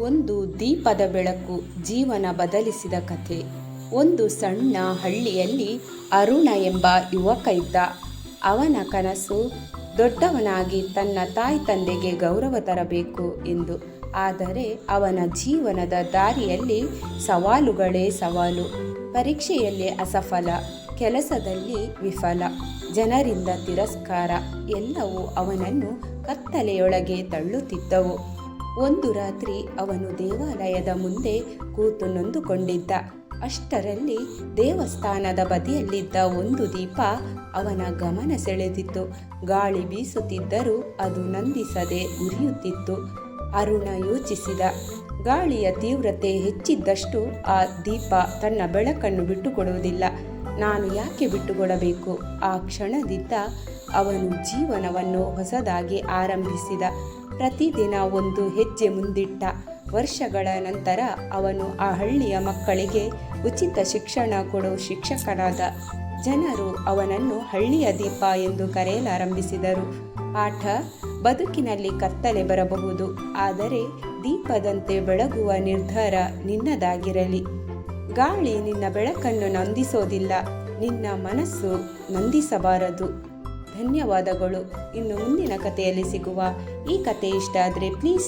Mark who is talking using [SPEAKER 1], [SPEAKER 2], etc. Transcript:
[SPEAKER 1] ಒಂದು ದೀಪದ ಬೆಳಕು ಜೀವನ ಬದಲಿಸಿದ ಕಥೆ. ಒಂದು ಸಣ್ಣ ಹಳ್ಳಿಯಲ್ಲಿ ಅರುಣ ಎಂಬ ಯುವಕ ಇದ್ದ. ಅವನ ಕನಸು, ದೊಡ್ಡವನಾಗಿ ತನ್ನ ತಾಯಿ ತಂದೆಗೆ ಗೌರವ ತರಬೇಕು ಎಂದು. ಆದರೆ ಅವನ ಜೀವನದ ದಾರಿಯಲ್ಲಿ ಸವಾಲುಗಳೇ ಸವಾಲು. ಪರೀಕ್ಷೆಯಲ್ಲಿ ಅಸಫಲ, ಕೆಲಸದಲ್ಲಿ ವಿಫಲ, ಜನರಿಂದ ತಿರಸ್ಕಾರ, ಎಲ್ಲವೂ ಅವನನ್ನು ಕತ್ತಲೆಯೊಳಗೆ ತಳ್ಳುತ್ತಿದ್ದವು. ಒಂದು ರಾತ್ರಿ ಅವನು ದೇವಾಲಯದ ಮುಂದೆ ಕೂತು ನೊಂದುಕೊಂಡಿದ್ದ. ಅಷ್ಟರಲ್ಲಿ ದೇವಸ್ಥಾನದ ಬದಿಯಲ್ಲಿದ್ದ ಒಂದು ದೀಪ ಅವನ ಗಮನ ಸೆಳೆದಿತ್ತು. ಗಾಳಿ ಬೀಸುತ್ತಿದ್ದರೂ ಅದು ನಂದಿಸದೆ ಉರಿಯುತ್ತಿತ್ತು. ಅರುಣ ಯೋಚಿಸಿದ. ಗಾಳಿಯ ತೀವ್ರತೆ ಹೆಚ್ಚಿದ್ದಷ್ಟು ಆ ದೀಪ ತನ್ನ ಬೆಳಕನ್ನು ಬಿಟ್ಟುಕೊಡುವುದಿಲ್ಲ. ನಾನು ಯಾಕೆ ಬಿಟ್ಟುಕೊಡಬೇಕು? ಆ ಕ್ಷಣದಿಂದ ಅವನು ಜೀವನವನ್ನು ಹೊಸದಾಗಿ ಆರಂಭಿಸಿದ. ಪ್ರತಿದಿನ ಒಂದು ಹೆಜ್ಜೆ ಮುಂದಿಟ್ಟ ವರ್ಷಗಳ ನಂತರ ಅವನು ಆ ಹಳ್ಳಿಯ ಮಕ್ಕಳಿಗೆ ಉಚಿತ ಶಿಕ್ಷಣ ಕೊಡೋ ಶಿಕ್ಷಕನಾದ ಜನರು ಅವನನ್ನು ಹಳ್ಳಿಯ ದೀಪ ಎಂದು ಕರೆಯಲಾರಂಭಿಸಿದರು. ಪಾಠ ಬದುಕಿನಲ್ಲಿ ಕತ್ತಲೆ ಬರಬಹುದು, ಆದರೆ ದೀಪದಂತೆ ಬೆಳಗುವ ನಿರ್ಧಾರ ನಿನ್ನದಾಗಿರಲಿ. ಗಾಳಿ ನಿನ್ನ ಬೆಳಕನ್ನು ನಂದಿಸೋದಿಲ್ಲ, ನಿನ್ನ ಮನಸ್ಸು ನಂದಿಸಬಾರದು. ಧನ್ಯವಾದಗಳು. ಇನ್ನು ಮುಂದಿನ ಕಥೆಯಲ್ಲಿ ಸಿಗುವ ಈ ಕಥೆ ಇಷ್ಟ ಆದರೆ ಪ್ಲೀಸ್